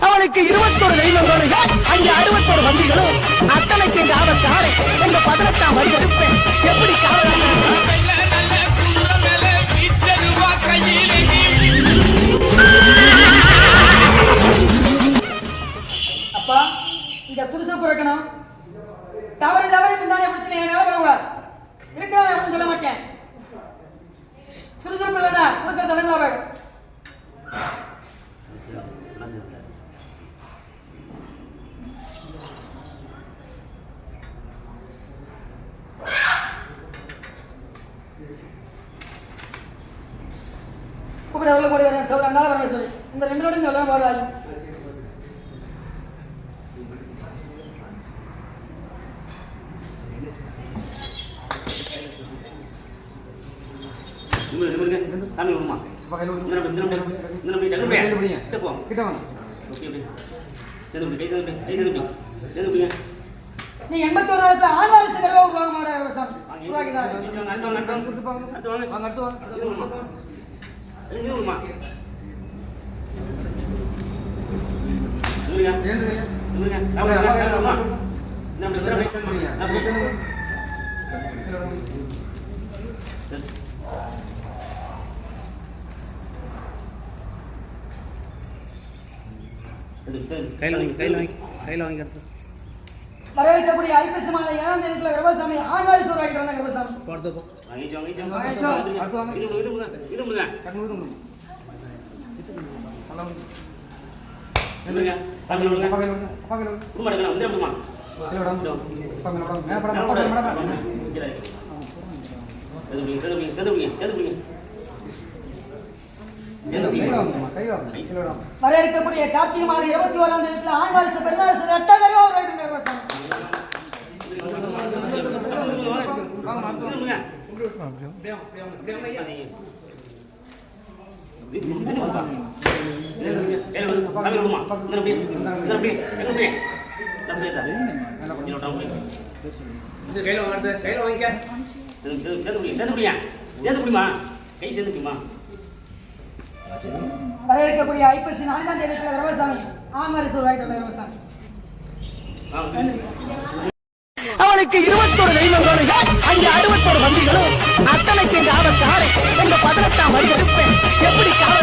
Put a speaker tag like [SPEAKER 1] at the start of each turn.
[SPEAKER 1] அவனுக்கு இருபத்தொரு தெய்வங்களும் அங்கே அறுபத்தொரு வண்டிகளும். அத்தனைக்கு இந்த ஆபத்தாறு. எங்க பதினெட்டாம் வரி எடுப்பேன். எப்படி
[SPEAKER 2] அப்பா இந்த சுறுசுறுப்பு இருக்கணும். தவறு தவறு முந்தானே பிரச்சனை. என் மேல விடக்கூடாது இருக்கிறவன் எவனும் சொல்ல மாட்டேன். சுறுசுறுப்பு இல்லைன்னா கொடுக்குற தொடங்க வேணும் கூப்பிட உள்ள கூடி வரேன் சொல்ல அங்கால வரேன் சொல்லி இந்த ரெண்டு நோடு இந்த வெள்ளம் போதாது
[SPEAKER 3] நிமிரு, நிமிருங்க. சாமி விடுமா. இந்த நம்பி, இந்த நம்பி, இந்த நம்பி, டக்கு போய். கிட்ட போ. Okay, okay. சேர்ந்து பிடி, கை சேர்ந்து பிடி, கை சேர்ந்து பிடி. சேர்ந்து பிடிங்க.
[SPEAKER 2] நீ எண்பத்தோரு நாளுக்கு ஆண் வாரிசு கருவா உருவாக மாட்டார் சாமி உருவாக்கிதான்
[SPEAKER 3] இங்க வாங்க, அடுத்து வாங்க, அடுத்து வாங்க. அடுத்து வாங்க. இது விடுமா. இது விடுமா. நிமிருங்க. நிமிருங்க. சாமி, சாமி, சாமி, விடுமா. இந்த நம்பி, இந்த நம்பி. அப்படி. சரி. சரி, சரி.
[SPEAKER 4] கையில் வாங்கி கையில் வாங்கி கையில் வாங்கி
[SPEAKER 2] வரவேற்கக்கூடிய ஐப்பசி மாதம் ஏழாம் தேதிக்குள்ள கர்ப்பசாமி ஆண் வாரிசு உருவாக்கி தந்தாங்க கர்ப்பசாமி
[SPEAKER 4] போடுறது போ
[SPEAKER 3] வாங்கிச்சோ, வாங்கிச்சோ.
[SPEAKER 2] வாங்கிச்சோ.
[SPEAKER 3] அடுத்து வாங்க. இது விடுங்க, கையில் சேர்ந்து
[SPEAKER 4] கையில் வாங்கிக்க
[SPEAKER 2] வரவேற்கக்கூடிய ஐப்பசி நான்காம் தேதி கர்ப்பசாமி ஆமரசு வாரிசு உருவாக்கி
[SPEAKER 1] அவனுக்கு இருபத்தொரு தெய்வங்களும் வண்டிகளும் அத்தனைக்கு இந்த ஆபத்தாறு எங்க பதினெட்டாம் வரி எடுப்பேன். எப்படி காவல்